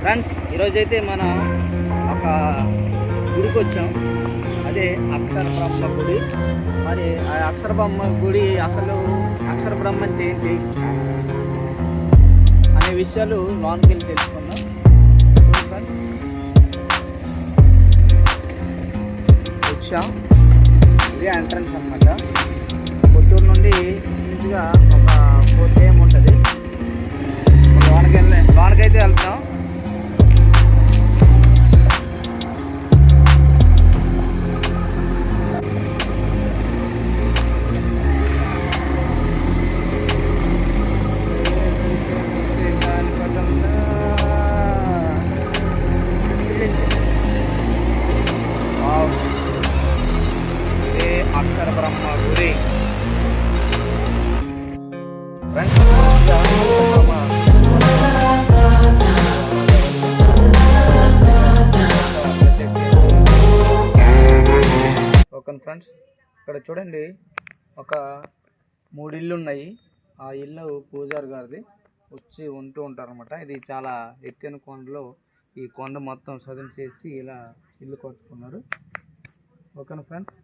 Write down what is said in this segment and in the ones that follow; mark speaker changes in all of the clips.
Speaker 1: Friends ఈరోజైతే మనం ఒక గుడికి వచ్చాం అదే అక్షర బ్రహ్మ గుడి. మరి ఆ అక్షరబ్రహ్మ గుడి అసలు అక్షర బ్రహ్మ అంటే ఏంటి? అనే విషయాలు లోనికి వెళ్ళి తెలుసుకుందాం. వచ్చాం. ఇది ఎంట్రన్స్ అన్నమాట. పుత్తూరు నుండి ఈజీగా ఒక ఫోర్ కేఎం ఉంటుంది. లోనకి వెళ్ళి లోనకైతే వెళ్తాం చూడండి ఒక మూడు ఇల్లు ఉన్నాయి. ఆ ఇల్లు పూజారి గారిది. వచ్చి ఉంటూ ఉంటారనమాట ఇది చాలా ఎత్తైన కొండలో ఈ కొండ మొత్తం సదును చేసి ఇలా ఇల్లు కట్టుకున్నారు. ఓకేనా ఫ్రెండ్స్?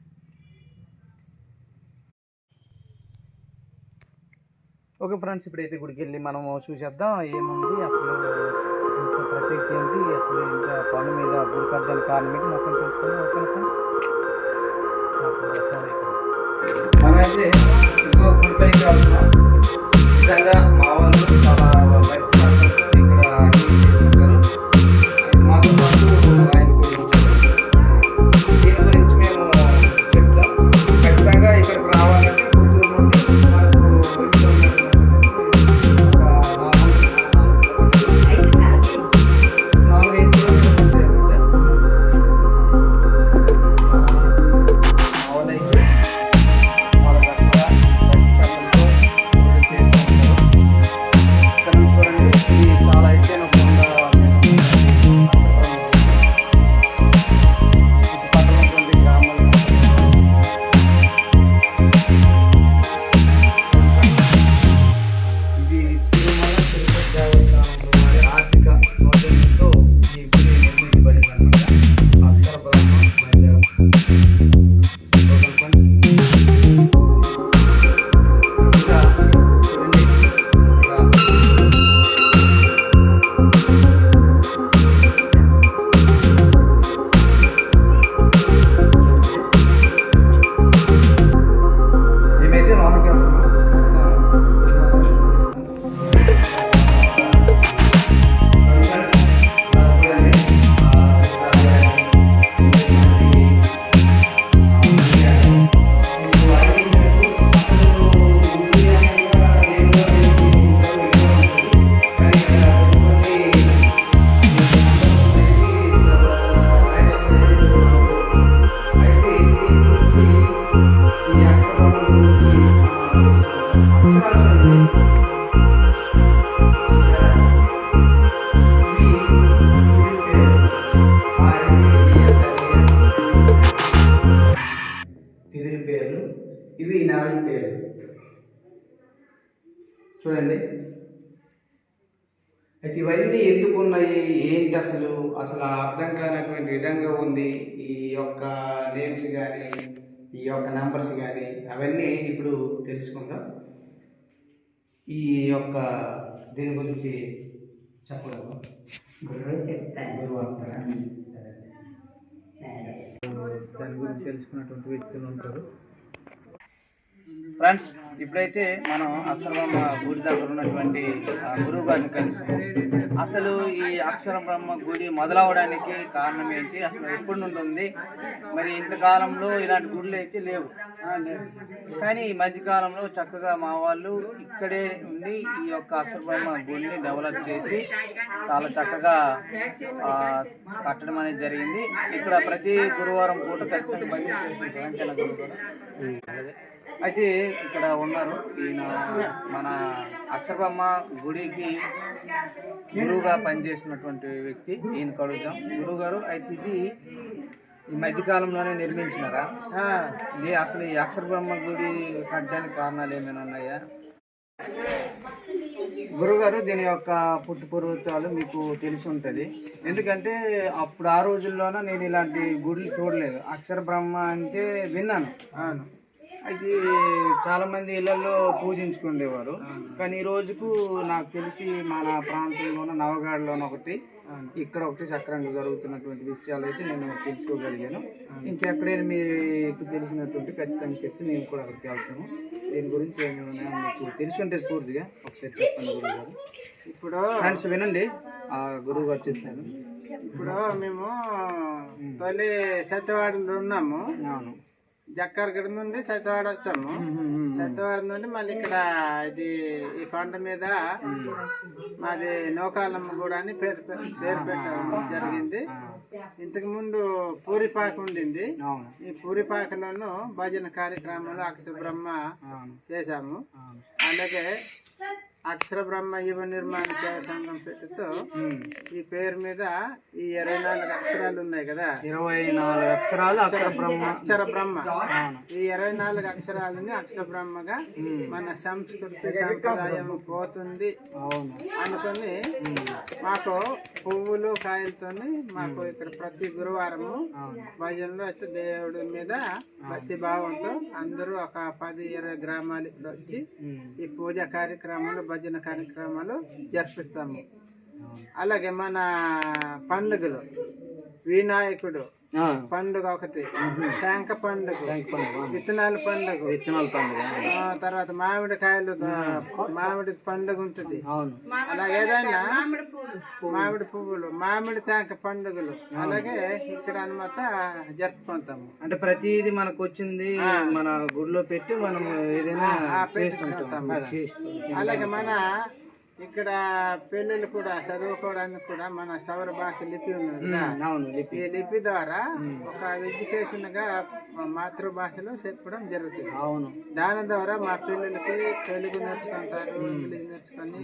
Speaker 1: ఓకే ఫ్రెండ్స్ ఇప్పుడైతే గుడికి వెళ్ళి మనం చూసేద్దాం. ఏముంది? అసలు ప్రత్యేకత ఏంటి? అసలు ఇంకా పని మీద గుడి కట్టడానికి కారణం ఏంటి? మొత్తం తెలుసుకుందాం. ఓకేనా ఫ్రెండ్స్? మనమైతే ఇంకో గుడి పైకి వెళ్తున్నాం నిజంగా మా వాళ్ళు చాలా ఇవన్నీ ఎందుకు ఉన్నాయి ఏంటి అసలు? అసలు అర్థం కానటువంటి విధంగా ఉంది ఈ యొక్క నేమ్స్ కానీ ఈ యొక్క నంబర్స్ కానీ అవన్నీ ఇప్పుడు తెలుసుకుందాం. ఈ యొక్క దీని గురించి చెప్పగలము
Speaker 2: గురువు చెప్తాను.
Speaker 1: దాని గురించి తెలుసుకున్నటువంటి వ్యక్తులు ఉంటారు. ఫ్రెండ్స్ ఇప్పుడైతే మనం అక్షరబ్రహ్మ గుడి దగ్గర ఉన్నటువంటి గురువు గారిని కలిసి. అసలు ఈ అక్షర బ్రహ్మ గుడి మొదలవడానికి కారణం ఏంటి? అసలు ఎప్పుడు నుండి ఉంది? మరి ఇంతకాలంలో ఇలాంటి గుడులు అయితే లేవు. కానీ ఈ మధ్యకాలంలో చక్కగా మా వాళ్ళు ఇక్కడే ఉండి ఈ యొక్క అక్షర బ్రహ్మ గుడిని డెవలప్ చేసి చాలా చక్కగా కట్టడం అనేది జరిగింది. ఇక్కడ ప్రతి గురువారం పూట ఖచ్చితంగా బండి చేసుకుంటారు అయితే ఇక్కడ ఉన్నారు. ఈయన మన అక్షరబ్రహ్మ గుడికి గురువుగా పనిచేసినటువంటి వ్యక్తి. ఈయన కడుగుతాం గురువు గారు అయితే ఇది ఈ మధ్యకాలంలోనే నిర్మించినారా? ఇది అసలు ఈ అక్షర బ్రహ్మ గుడి కట్టడానికి కారణాలు ఏమైనా ఉన్నాయా? గురుగారు దీని యొక్క పుట్టు పూర్వత్వాలు మీకు తెలిసి ఉంటుంది. ఎందుకంటే అప్పుడు ఆ రోజుల్లోన నేను ఇలాంటి గుడులు చూడలేదు. అక్షర బ్రహ్మ అంటే విన్నాను.
Speaker 3: అవును
Speaker 1: అయితే చాలా మంది ఇళ్ళలో పూజించుకునేవారు. కానీ ఈ రోజుకు నాకు తెలిసి మన ప్రాంతంలోన నవగాడలోన ఒకటి ఇక్కడ ఒకటి సక్రంగా జరుగుతున్నటువంటి విషయాలు అయితే నేను తెలుసుకోగలిగాను. ఇంకెక్కడైనా మీకు తెలిసినటువంటి ఖచ్చితంగా చెప్తే మేము కూడా అక్కడికి వెళ్తాము. దీని గురించి ఏమైనా మీకు తెలిసి ఉంటుంది పూర్తిగా ఒకసారి చెప్పండి గురువు గారు
Speaker 3: ఇప్పుడు
Speaker 1: ఫ్రెండ్స్ వినండి. ఆ గురువు గారు చెప్తాను
Speaker 3: ఇప్పుడు మేము తొలి సత్యవాడలో ఉన్నాము.
Speaker 1: అవును.
Speaker 3: జక్కరగడ నుండి సత్యవాడ వచ్చాము. సత్యవాడ నుండి మళ్ళీ ఇక్కడ ఇది ఈ కొండ మీద మాది నౌకాలమ్మ కూడా అని పేరు పేరు పెట్టడం జరిగింది. ఇంతకు ముందు పూరిపాక ఉండింది. ఈ పూరిపాకలోను భజన కార్యక్రమంలో అక్షర బ్రహ్మ చేశాము. అలాగే అక్షర బ్రహ్మ యువ నిర్మాణ సంఘం పెట్టుతో. ఈ పేరు మీద ఈ ఇరవై నాలుగు అక్షరాలు ఉన్నాయి కదా.
Speaker 1: ఇరవై నాలుగు అక్షరాలు అక్షర బ్రహ్మ.
Speaker 3: అక్షర బ్రహ్మ. ఈ ఇరవై నాలుగు అక్షరాలని అక్షర బ్రహ్మగా మన సంస్కృతి సంప్రదాయం పోతుంది అనుకొని మాకు పువ్వులు కాయలతోని మాకు ఇక్కడ ప్రతి గురువారము భజనలో అయితే దేవుడి మీద భక్తి భావంతో అందరూ ఒక పది ఇరవై గ్రామాలు ఇక్కడ వచ్చి. ఈ పూజ కార్యక్రమాలు భజన కార్యక్రమాలు జరిపిస్తాము అలాగే మన పండుగలు వినాయకుడు పండుగ ఒకటి టెంక పండుగ. విత్తనాల పండుగ.
Speaker 1: విత్తనాల పండుగ.
Speaker 3: ఆ, తర్వాత మామిడి కాయలు మామిడి పండుగ ఉంటుంది.
Speaker 1: అవును.
Speaker 3: అలాగే ఏదైనా మామిడి పువ్వులు మామిడి టెంక పండుగలు. అలాగే ఇక్కడ అనమాట జరుపుకుంటాము.
Speaker 1: అంటే ప్రతిదీ మనకు వచ్చింది మన గుడిలో పెట్టి మనం ఏదైనా.
Speaker 3: అలాగే మన ఇక్కడ పెళ్ళిళ్ళు కూడా చదువుకోవడానికి కూడా మన సౌర భాష లిపి ఉన్నది
Speaker 1: అవును లిపి.
Speaker 3: ఈ లిపి ద్వారా ఒక ఎడ్యుకేషన్గా మాతృభాషలో చెప్పడం జరుగుతుంది.
Speaker 1: అవును.
Speaker 3: దాని ద్వారా మా పిల్లలకి తెలుగు నేర్చుకుంటారు ఇంగ్లీష్ నేర్చుకొని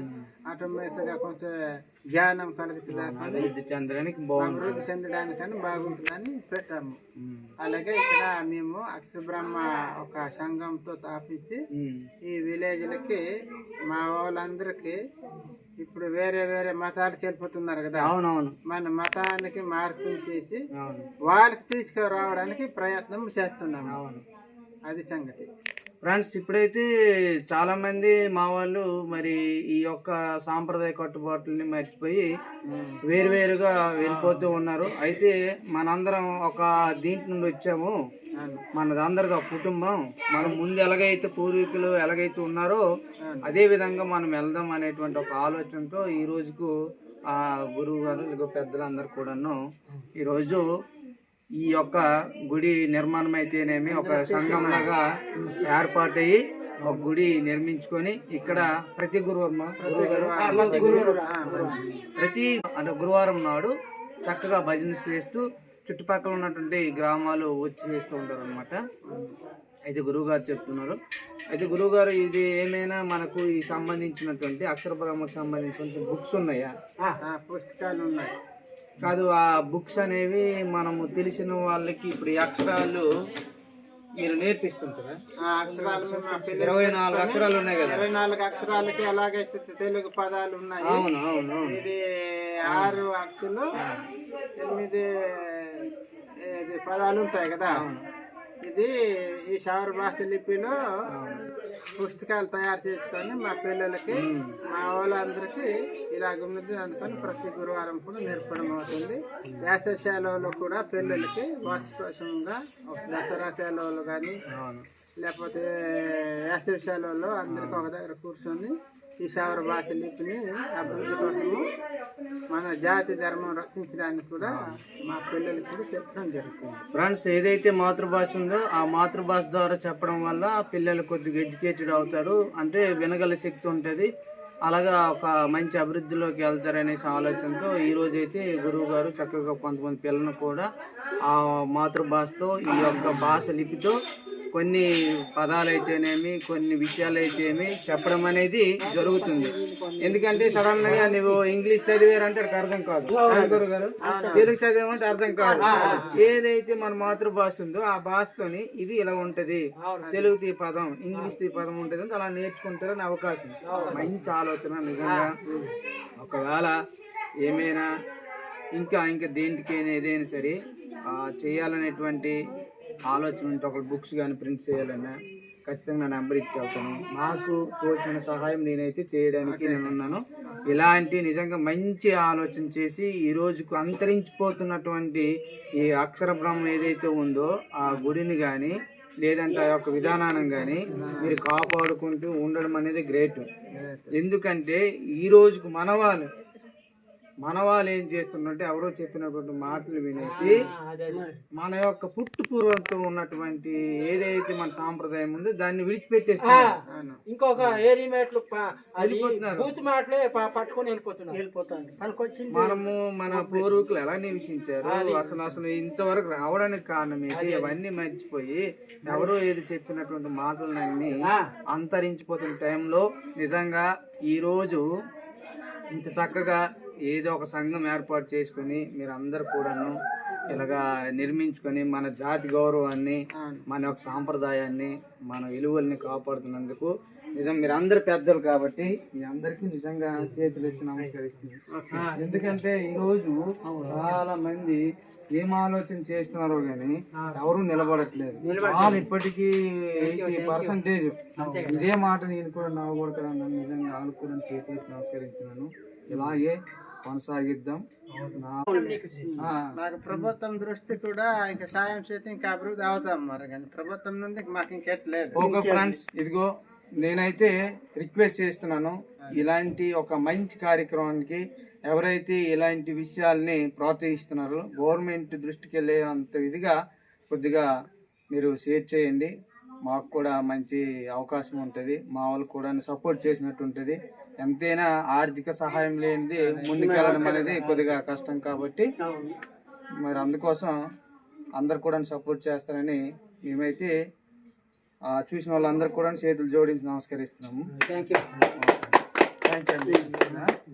Speaker 3: ఆటోమేటిక్గా కొంచెం జ్ఞానం కలుగుతుంది
Speaker 1: అభివృద్ధి చెందడానికి
Speaker 3: అభివృద్ధి చెందడానికని బాగుంటుందని పెట్టాము. అలాగే ఇక్కడ మేము అక్షర బ్రహ్మ ఒక సంఘంతో స్థాపించి ఈ విలేజ్లకి మా వాళ్ళందరికీ ఇప్పుడు వేరే వేరే మతాలకు వెళ్ళిపోతున్నారు కదా.
Speaker 1: అవునవును.
Speaker 3: మన మతానికి మార్పులు చేసి వాళ్ళకి తీసుకురావడానికి ప్రయత్నం చేస్తున్నాము. అది సంగతి.
Speaker 1: ఫ్రెండ్స్ ఇప్పుడైతే చాలామంది మా వాళ్ళు మరి ఈ యొక్క సాంప్రదాయ కట్టుబాట్లని మర్చిపోయి వేరువేరుగా వెళ్ళిపోతూ ఉన్నారు. అయితే మనందరం ఒక దీంట్ నుండి వచ్చాము. మనది అందరిది ఒక కుటుంబం. మనం ముందు ఎలాగైతే పూర్వీకులు ఎలాగైతే ఉన్నారో అదే విధంగా మనం వెళ్దాం అనేటువంటి ఒక ఆలోచనతో ఈ రోజుకు ఆ గురువు గారు ఇక పెద్దలందరూ కూడాను ఈరోజు ఈ యొక్క గుడి నిర్మాణం అయితేనేమి ఒక సంఘంలాగా ఏర్పాటయ్యి ఒక గుడి నిర్మించుకొని ఇక్కడ ప్రతి గురువారం ప్రతి గురువారం ప్రతి అంటే గురువారం నాడు చక్కగా భజన చేస్తూ చుట్టుపక్కల ఉన్నటువంటి గ్రామాలు వచ్చి చేస్తూ ఉంటారు అనమాట అయితే గురువుగారు చెప్తున్నారు. అయితే గురువుగారు ఇది ఏమైనా మనకు ఈ సంబంధించినటువంటి అక్షర బ్రహ్మకు సంబంధించిన బుక్స్ ఉన్నాయా?
Speaker 3: పుస్తకాలు ఉన్నాయి.
Speaker 1: కాదు ఆ బుక్స్ అనేవి మనము తెలిసిన వాళ్ళకి ఇప్పుడు అక్షరాలు మీరు నేర్పిస్తుంటారా? ఇరవై నాలుగు అక్షరాలు ఉన్నాయి కదా.
Speaker 3: ఇరవై నాలుగు అక్షరాలకి ఎలాగైతే తెలుగు పదాలు ఉన్నాయి.
Speaker 1: అవును అవును అవును.
Speaker 3: ఇది ఆరు అక్షలు ఎనిమిది పదాలు ఉంటాయి కదా. ఇది ఈ సౌర భాష లిపిలో పుస్తకాలు తయారు చేసుకొని మా పిల్లలకి మా వాళ్ళందరికీ ఇలా ఉన్నది అందుకని ప్రతి గురువారం కూడా నేర్పడం అవుతుంది. వేసవ సెలవులు కూడా పిల్లలకి వార్షికోత్సవంగా దసరా సెలవులు కానీ లేకపోతే వేసవి సెలవుల్లో అందరికీ ఒక దగ్గర కూర్చొని ఈ శావర భాష లిపిని అభివృద్ధి కోసము మన జాతి ధర్మం రక్షించడానికి కూడా మా పిల్లలకి కూడా చెప్పడం జరుగుతుంది.
Speaker 1: ఫ్రెండ్స్ ఏదైతే మాతృభాష ఉందో ఆ మాతృభాష ద్వారా చెప్పడం వల్ల పిల్లలు కొద్దిగా ఎడ్యుకేటెడ్ అవుతారు. అంటే వినగల శక్తి ఉంటుంది. అలాగా ఒక మంచి అభివృద్ధిలోకి వెళ్తారనేసి ఆలోచనతో ఈరోజు అయితే గురువు గారు చక్కగా కొంతమంది పిల్లలను కూడా ఆ మాతృభాషతో ఈ యొక్క భాష లిపితో కొన్ని పదాలు అయితేనేమి కొన్ని విషయాలు అయితేమి చెప్పడం అనేది జరుగుతుంది. ఎందుకంటే సడన్గా నువ్వు ఇంగ్లీష్ చదివారంటే అర్థం కాదు. గురుగారు తెలుగు చదివామంటే అర్థం కాదు. ఏదైతే మన మాతృభాష ఉందో ఆ భాషతోని ఇది ఇలా ఉంటది. తెలుగు తీ పదం ఇంగ్లీష్ తీ పదం ఉంటది అంటే అలా నేర్చుకుంటారని అవకాశం. మంచి ఆలోచన నిజంగా. ఒకవేళ ఏమైనా ఇంకా ఇంకా దేనికైనా ఏదైనా సరే చేయాలనేటువంటి ఆలోచన ఉంటే ఒక బుక్స్ కానీ ప్రింట్ చేయాలన్నా ఖచ్చితంగా నా నెంబర్ ఇచ్చి వెళ్తాను. నాకు తోచిన సహాయం నేనైతే చేయడానికి నేను ఉన్నాను. ఇలాంటి నిజంగా మంచి ఆలోచన చేసి ఈ రోజుకు అంతరించిపోతున్నటువంటి ఈ అక్షర బ్రహ్మం ఏదైతే ఉందో ఆ గుడిని కానీ లేదంటే ఆ యొక్క విధానాన్ని కానీ మీరు కాపాడుకుంటూ ఉండడం అనేది గ్రేట్. ఎందుకంటే ఈ రోజుకు మనవాళ్ళు మన వాళ్ళు ఏం చేస్తున్నారంటే ఎవరో చెప్పినటువంటి మాటలు వినేసి మన యొక్క పుట్టు పూర్వంతో ఉన్నటువంటి ఏదైతే మన సాంప్రదాయం ఉందో దాన్ని విడిచిపెట్టేస్తున్నారు
Speaker 4: ఇంకొక ఏరి మేట్లు అది. బూత్ మాటలే పట్టుకొని వెళ్ళిపోతున్నారు.
Speaker 3: వెళ్ళిపోతాను.
Speaker 1: మనము మన పూర్వీకులు ఎలా నివసించారు? అసలు అసలు ఇంతవరకు రావడానికి కారణం ఏంటి? అవన్నీ మర్చిపోయి ఎవరో ఏది చెప్పినటువంటి మాటలన్నీ. అంతరించిపోతున్న టైంలో నిజంగా ఈ రోజు ఇంత చక్కగా ఏదో ఒక సంఘం ఏర్పాటు చేసుకుని మీరు అందరు కూడాను ఇలాగా నిర్మించుకొని మన జాతి గౌరవాన్ని మన యొక్క సాంప్రదాయాన్ని మన విలువల్ని కాపాడుతున్నందుకు నిజం మీరు అందరు పెద్దలు కాబట్టి మీ అందరికీ నిజంగా చేతులు ఎత్తి నమస్కరిస్తున్నాను. ఎందుకంటే ఈ రోజు చాలా మంది ఏం ఆలోచన చేస్తున్నారో గానీ ఎవరు నిలబడట్లేదు. చాలా ఇప్పటికీ ఎయిటీ పర్సెంటేజ్. ఇదే మాట నేను కూడా నవ్వకూడదు నిజంగా అనుకుని చేతులు ఎత్తి నమస్కరించినాను. ఇలాగే కొనసాగిద్దాం. నా
Speaker 3: నాకు ప్రభుత్వం దృష్టి కూడా ఇంకా సాయం చేస్తే ఇంకా అభివృద్ధి అవుతాం మరి. కానీ ప్రభుత్వం నుండి మాకు ఇంకెట్లేదు
Speaker 1: ఓకే ఫ్రెండ్స్ ఇదిగో నేనైతే రిక్వెస్ట్ చేస్తున్నాను ఇలాంటి ఒక మంచి కార్యక్రమానికి ఎవరైతే ఇలాంటి విషయాల్ని ప్రోత్సహిస్తున్నారో గవర్నమెంట్ దృష్టికి వెళ్ళే అంత ఇదిగా కొద్దిగా మీరు షేర్ చేయండి. మాకు కూడా మంచి అవకాశం ఉంటుంది. మా వాళ్ళు కూడా సపోర్ట్ చేసినట్టు ఉంటుంది. ఎంతైనా ఆర్థిక సహాయం లేనిది ముందుకెళ్ళడం అనేది కొద్దిగా కష్టం కాబట్టి మరి అందుకోసం అందరు కూడా సపోర్ట్ చేస్తారని మేమైతే చూసిన వాళ్ళందరూ కూడా చేతులు జోడించి నమస్కరిస్తున్నాము.
Speaker 4: Thank you
Speaker 1: thank you